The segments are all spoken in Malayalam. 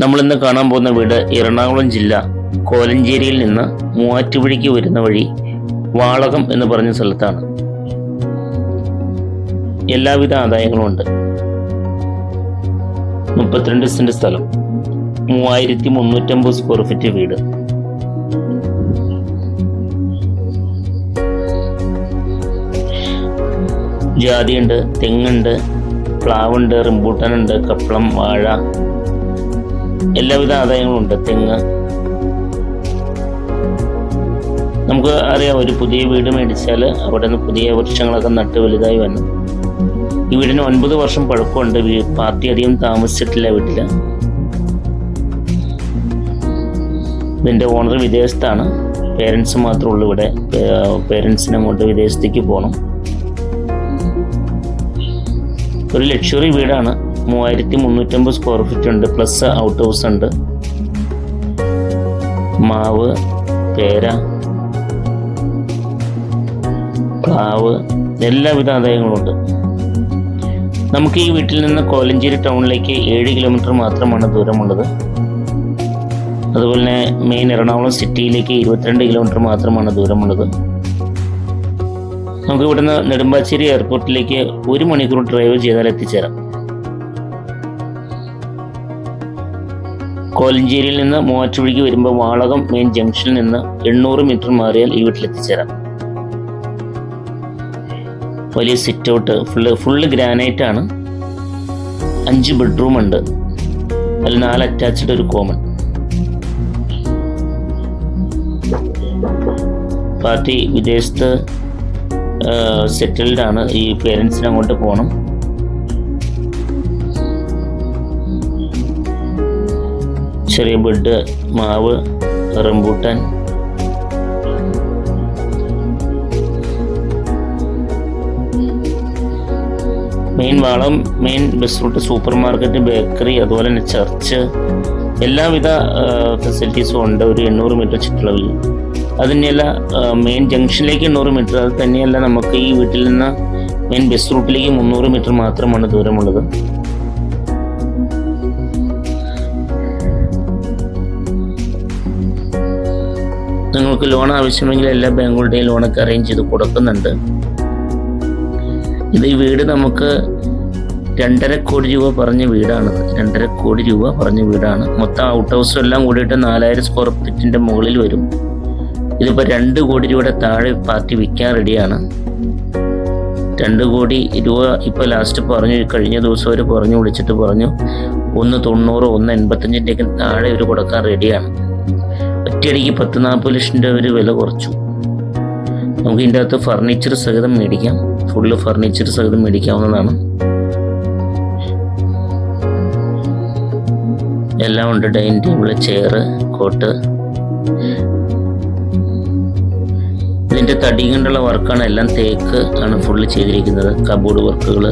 നമ്മളിന്ന് കാണാൻ പോകുന്ന വീട് എറണാകുളം ജില്ല കോലഞ്ചേരിയിൽ നിന്ന് മൂവാറ്റുപുഴയ്ക്ക് വരുന്ന വഴി വാളകം എന്ന് പറഞ്ഞ സ്ഥലത്താണ്. എല്ലാവിധ ആദായങ്ങളും ഉണ്ട്. മുപ്പത്തിരണ്ട് സെന്റ് സ്ഥലം. മൂവായിരത്തി മുന്നൂറ്റമ്പത് സ്ക്വയർ ഫീറ്റ് വീട്. ജാതിയുണ്ട് തെങ്ങുണ്ട് പ്ലാവുണ്ട് റിമ്പൂട്ടനുണ്ട് കപ്പളം വാഴ എല്ലാവിധ ആദായങ്ങളും ഉണ്ട് തെങ്ങ്. നമുക്ക് അറിയാം ഒരു പുതിയ വീട് മേടിച്ചാൽ അവിടെ നിന്ന് പുതിയ വൃക്ഷങ്ങളൊക്കെ നട്ട് വലുതായി വന്നു. ഈ വീടിന് ഒൻപത് വർഷം പഴക്കമുണ്ട്. പാർട്ടി അധികം താമസിച്ചിട്ടില്ല വീട്ടിൽ. ഇതിന്റെ ഓണർ വിദേശത്താണ്. പേരൻസ് മാത്രമേ ഉള്ളൂ ഇവിടെ. പേരൻസിനെ കൊണ്ട് വിദേശത്തേക്ക് പോകണം ഒരു ലക്ഷറി വീടാണ്. മൂവായിരത്തി മുന്നൂറ്റമ്പത് സ്ക്വയർ ഫീറ്റ് ഉണ്ട്. പ്ലസ് ഔട്ട് ഹൗസ് ഉണ്ട്. മാവ് പേര പ്ലാവ് എല്ലാവിധ ആദായങ്ങളും ഉണ്ട് നമുക്ക് ഈ വീട്ടിൽ നിന്ന് കോലഞ്ചേരി ടൗണിലേക്ക് ഏഴ് കിലോമീറ്റർ മാത്രമാണ് ദൂരമുള്ളത്. അതുപോലെ തന്നെ മെയിൻ എറണാകുളം സിറ്റിയിലേക്ക് ഇരുപത്തിരണ്ട് കിലോമീറ്റർ മാത്രമാണ് ദൂരമുള്ളത്. നമുക്ക് ഇവിടുന്ന് നെടുമ്പാശ്ശേരി എയർപോർട്ടിലേക്ക് ഒരു മണിക്കൂർ ഡ്രൈവ് ചെയ്താൽ എത്തിച്ചേരാം. കോലഞ്ചേരിയിൽ നിന്ന് മൂവാറ്റുപുഴയ്ക്ക് വരുമ്പോൾ വാളകം മെയിൻ ജംഗ്ഷനിൽ നിന്ന് എണ്ണൂറ് മീറ്റർ മാറിയാൽ ഈ വീട്ടിലെത്തിച്ചേരാം. വലിയ sit out full full granite ആണ്. അഞ്ച് ബെഡ്റൂം ഉണ്ട്. അതിൽ നാല് അറ്റാച്ച്ഡ് ഒരു കോമൺ പാർട്ടി വിദേശത്ത് സെറ്റിൽഡ് ആണ്. ഈ പേരൻസിനെ അങ്ങോട്ട് പോകണം ചെറിയ ബെഡ് മാവ് റംബൂട്ടാൻ. മെയിൻ വളം main bus route supermarket bakery അതുപോലെ തന്നെ ചർച്ച് എല്ലാവിധ ഫെസിലിറ്റീസും ഉണ്ട്. ഒരു എണ്ണൂറ് മീറ്റർ ചുറ്റളവിൽ. അത് തന്നെയല്ല മെയിൻ ജംഗ്ഷനിലേക്ക് എണ്ണൂറ് മീറ്റർ. അത് തന്നെയല്ല നമുക്ക് ഈ വീട്ടിൽ നിന്ന് മെയിൻ ബസ് റൂട്ടിലേക്ക് മുന്നൂറ് മീറ്റർ മാത്രമാണ് ദൂരമുള്ളത്. നിങ്ങൾക്ക് ലോൺ ആവശ്യമെങ്കിൽ എല്ലാ ബാങ്കുകളുടെയും ലോണൊക്കെ അറേഞ്ച് ചെയ്ത് കൊടുക്കുന്നുണ്ട്. ഇത് ഈ വീട് നമുക്ക് രണ്ടര കോടി രൂപ പറഞ്ഞ വീടാണ്. രണ്ടര കോടി രൂപ പറഞ്ഞ വീടാണ്. മൊത്തം ഔട്ട് ഹൗസും എല്ലാം കൂടിയിട്ട് നാലായിരം സ്ക്വയർ ഫീറ്റിന്റെ മുകളിൽ വരും. ഇതിപ്പോൾ രണ്ട് കോടി രൂപയുടെ താഴെ പാർട്ടി വിൽക്കാൻ റെഡിയാണ് രണ്ട് കോടി രൂപ ഇപ്പോൾ ലാസ്റ്റ് പറഞ്ഞു കഴിഞ്ഞ ദിവസം അവർ പറഞ്ഞു വിളിച്ചിട്ട് പറഞ്ഞു ഒന്ന് തൊണ്ണൂറ് ഒന്ന് എൺപത്തഞ്ചിന്റെയൊക്കെ താഴെ ഒരു കൊടുക്കാൻ റെഡിയാണ് ഒറ്റയടിക്ക് പത്ത് നാൽപ്പത് ലക്ഷം രൂപ ഒരു വില കുറച്ചു. നമുക്ക് ഇതിന്റെ അകത്ത് ഫർണിച്ചർ സഹിതം മേടിക്കാം. ഫുള്ള് ഫർണിച്ചർ സഹിതം മേടിക്കാവുന്നതാണ്. എല്ലാം ഉണ്ട്. ഡൈനിങ് ടേബിൾ ചെയർ കോട്ട് ഇതിന്റെ തടി കൊണ്ടുള്ള വർക്കാണ്. എല്ലാം തേക്ക് ആണ് ഫുള്ള് ചെയ്തിരിക്കുന്നത്. കബോർഡ് വർക്കുകൾ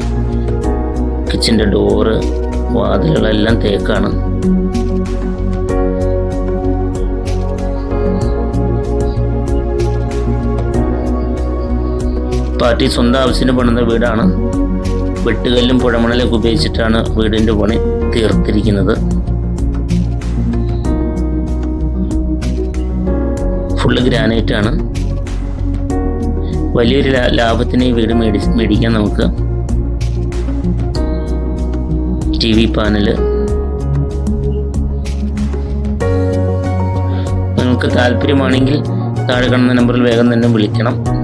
കിച്ചന്റെ ഡോറ് വാതിലുകളെല്ലാം തേക്കാണ്. പാർട്ടി സ്വന്തം ആവശ്യത്തിന് പണിത വീടാണ്. വെട്ടുകല്ലും പുഴമണലൊക്കെ ഉപയോഗിച്ചിട്ടാണ് വീടിന്റെ പണി തീർത്തിരിക്കുന്നത്. ഫുള്ള് ഗ്രാനൈറ്റ് ആണ്. വലിയൊരു ലാഭത്തിന് ഈ വീട് മേടി മേടിക്കാൻ നമുക്ക്. T V panel. നിങ്ങൾക്ക് താല്പര്യമാണെങ്കിൽ താഴെ കാണുന്ന നമ്പറിൽ വേഗം തന്നെ വിളിക്കണം.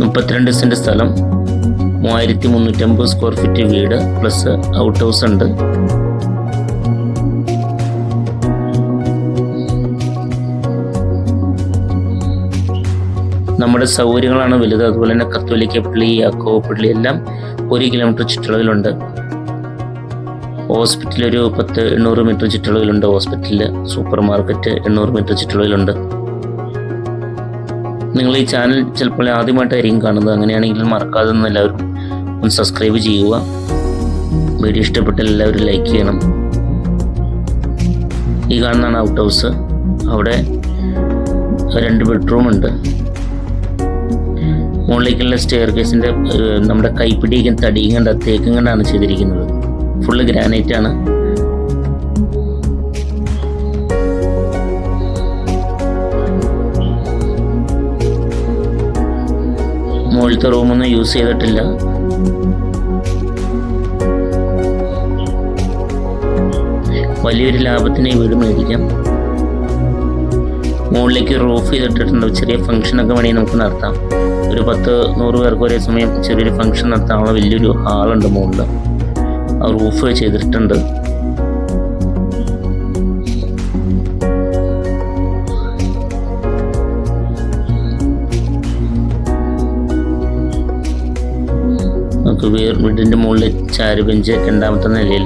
മുപ്പത്തിരണ്ട് സെന്റ് സ്ഥലം മൂവായിരത്തി മുന്നൂറ്റമ്പത് സ്ക്വയർ ഫീറ്റ് വീട് പ്ലസ് ഔട്ട് ഹൗസ് ഉണ്ട്. നമ്മുടെ സൗകര്യങ്ങളാണ് വലുത്. അതുപോലെ തന്നെ കത്തോലിക്ക പള്ളി അക്കോ പള്ളി എല്ലാം ഒരു കിലോമീറ്റർ ചുറ്റളവിലുണ്ട്. ഹോസ്പിറ്റൽ ഒരു പത്ത് എണ്ണൂറ് മീറ്റർ ചുറ്റളവിലുണ്ട്. ഹോസ്പിറ്റലിൽ സൂപ്പർ മാർക്കറ്റ് എണ്ണൂറ് മീറ്റർ ചുറ്റളവിലുണ്ട്. നിങ്ങൾ ഈ ചാനൽ ചിലപ്പോൾ ആദ്യമായിട്ടായിരിക്കും കാണുന്നത്. അങ്ങനെയാണെങ്കിൽ മറക്കാതെ എല്ലാവരും ഒന്ന് സബ്സ്ക്രൈബ് ചെയ്യുക. വീഡിയോ ഇഷ്ടപ്പെട്ട എല്ലാവരും ലൈക്ക് ചെയ്യണം. ഈ കാണുന്നതാണ് ഔട്ട് ഹൗസ് അവിടെ രണ്ട് ബെഡ്റൂം ഉണ്ട്. മുകളിലേക്കുള്ള സ്റ്റെയർ കേസിന്റെ നമ്മുടെ കൈപ്പിടിയും തടിയും കണ്ട തേക്കും കണ്ടാണ് ചെയ്തിരിക്കുന്നത്. ഫുള്ള് ഗ്രാനൈറ്റ് ആണ്. മുകളിലത്തെ റൂമൊന്നും യൂസ് ചെയ്തിട്ടില്ല. വലിയൊരു ലാഭത്തിന് ഈ വീട് മേടിക്കാം. മുകളിലേക്ക് റൂഫ് ചെയ്തിട്ടിട്ടുണ്ട്. ചെറിയ ഫംഗ്ഷനൊക്കെ വേണമെങ്കിൽ നമുക്ക് നടത്താം. ഒരു പത്ത് നൂറ് പേർക്ക് ഒരേ സമയം ചെറിയൊരു ഫംഗ്ഷൻ നടത്താനുള്ള വലിയൊരു ഹാളുണ്ട് മുകളിൽ റൂഫ് ചെയ്തിട്ടുണ്ട്. നമുക്ക് വീടിന്റെ മുകളിൽ ചാരു ബെഞ്ച് രണ്ടാമത്തെ നിലയിൽ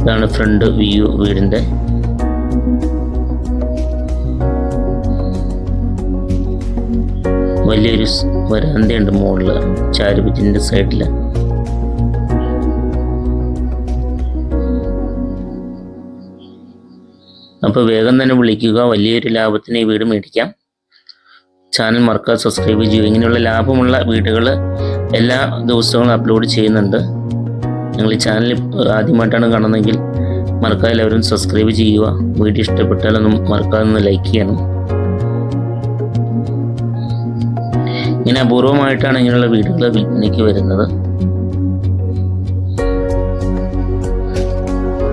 ഇതാണ് ഫ്രണ്ട് വ്യൂ വീടിന്റെ വലിയൊരു വരാന്തയുണ്ട് മുകളിൽ ചാരു ബെഞ്ചിന്റെ സൈഡിൽ അപ്പോൾ വേഗം തന്നെ വിളിക്കുക വലിയൊരു ലാഭത്തിന് ഈ വീട് മേടിക്കാം. ചാനൽ മറക്കാതെ സബ്സ്ക്രൈബ് ചെയ്യുക. ഇങ്ങനെയുള്ള ലാഭമുള്ള വീടുകൾ എല്ലാ ദിവസവും അപ്ലോഡ് ചെയ്യുന്നുണ്ട്. നിങ്ങൾ ഈ ചാനൽ ആദ്യമായിട്ടാണ് കാണുന്നതെങ്കിൽ മറക്കാതെ എല്ലാവരും സബ്സ്ക്രൈബ് ചെയ്യുക. വീഡിയോ ഇഷ്ടപ്പെട്ടാലൊന്നും മറക്കാതെ ഒന്ന് ലൈക്ക് ചെയ്യണം. ഇങ്ങനെ അപൂർവമായിട്ടാണ് ഇങ്ങനെയുള്ള വീടുകൾ വിൽപ്പനയ്ക്ക് വരുന്നത്.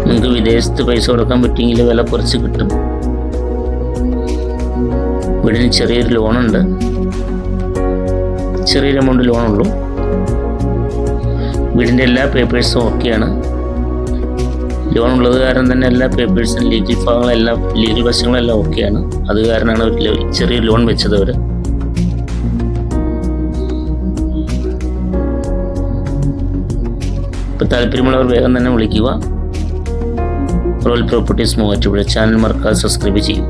നിങ്ങൾക്ക് വിദേശത്ത് പൈസ കൊടുക്കാൻ പറ്റിയെങ്കിൽ വില കുറച്ച് കിട്ടും. വീടിന് ചെറിയൊരു ലോണുണ്ട് ചെറിയൊരു എമൗണ്ട് ലോണുള്ളൂ വീടിന്റെ എല്ലാ പേപ്പേഴ്സും ഓക്കെയാണ് ലോൺ ഉള്ളത് കാരണം തന്നെ എല്ലാ പേപ്പേഴ്സും ലീഗൽ ഭാഗങ്ങളെല്ലാം ലീഗൽ വശങ്ങളെല്ലാം ഓക്കെയാണ് അത് കാരണമാണ് ഒരു ചെറിയ ലോൺ വെച്ചത് അവർ ഇപ്പോൾ താല്പര്യമുള്ളവർ വേഗം തന്നെ വിളിക്കുക. റോയൽ പ്രോപ്പർട്ടീസ് മൂവാറ്റുപുഴ ചാനൽ മറക്കാതെ സബ്സ്ക്രൈബ് ചെയ്യും.